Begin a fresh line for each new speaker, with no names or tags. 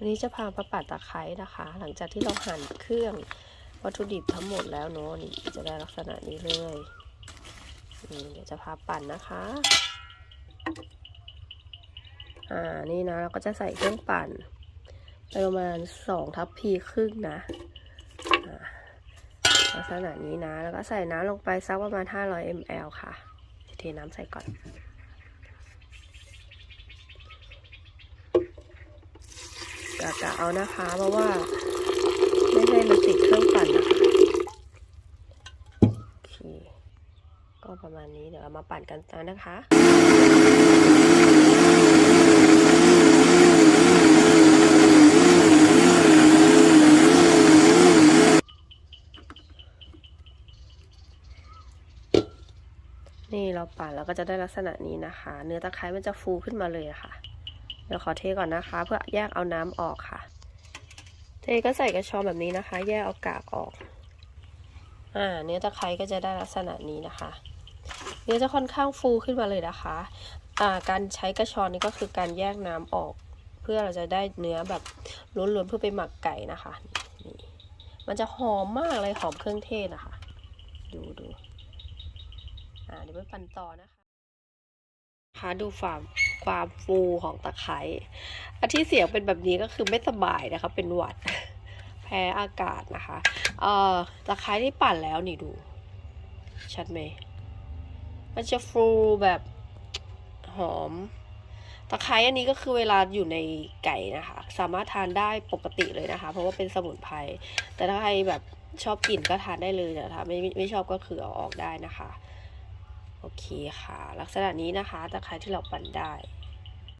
วันนี้จะพามาปัดตะไคร้นะคะ หลังจากที่เราหั่นเครื่องวัตถุดิบทั้งหมดแล้วเนาะนี่จะได้ลักษณะนี้เลยนี่เดี๋ยวจะพาปั่นนะคะ อ่านี่นะเราก็จะใส่เครื่องปั่นไปประมาณสองทัพพีครึ่งนะลักษณะนี้นะ แล้วก็ใส่น้ำลงไปสักประมาณ 500 ml ค่ะ เทน้ำใส่ก่อน กะกะเอานะคะ เพราะว่า ไม่ให้มันติดเครื่องปั่นนะคะโอเคก็ประมาณนี้เดี๋ยวเรามาปั่นกันนะคะ นี่เราปั่นแล้วก็จะได้ลักษณะนี้นะคะ เนื้อตะไคร้มันจะฟูขึ้นมาเลยะค่ะ เดี๋ยวขอเทก่อนนะคะ เพื่อแยกเอาน้ำออกค่ะ เทก็ใส่กระชอนแบบนี้นะคะ แยกเอากากออก อ่า เนื้อตะไคร้ก็จะได้ลักษณะนี้นะคะ เนื้อจะค่อนข้างฟูขึ้นมาเลยนะคะ อ่า การใช้กระชอนนี่ก็คือการแยกน้ำออก เพื่อเราจะได้เนื้อแบบล้วนๆเพื่อไปหมักไก่นะคะนี่มันจะหอมมากเลยหอมเครื่องเทศนะคะ ดูดูอ่าเดี๋ยวไปปั่นต่อนะคะ คะดูความความฟูของตะไคร้อันที่เสียงเป็นแบบนี้ก็คือไม่สบายนะคะ เป็นหวัด แพ้อากาศนะคะ เอ่อตะไคร้ที่ปั่นแล้วนี่ดู ชัดไหมมันจะฟูแบบหอม ตะไคร้อันนี้ก็คือเวลาอยู่ในไก่นะคะ สามารถทานได้ปกติเลยนะคะ เพราะว่าเป็นสมุนไพรแต่ถ้าใครแบบชอบกลิ่นก็ทานได้เลยแต่ถ้าไม่ไม่ไม่ชอบก็คือเอาออกได้นะคะ โอเคค่ะ ลักษณะนี้นะคะตะไคร้ที่เราปั่นได้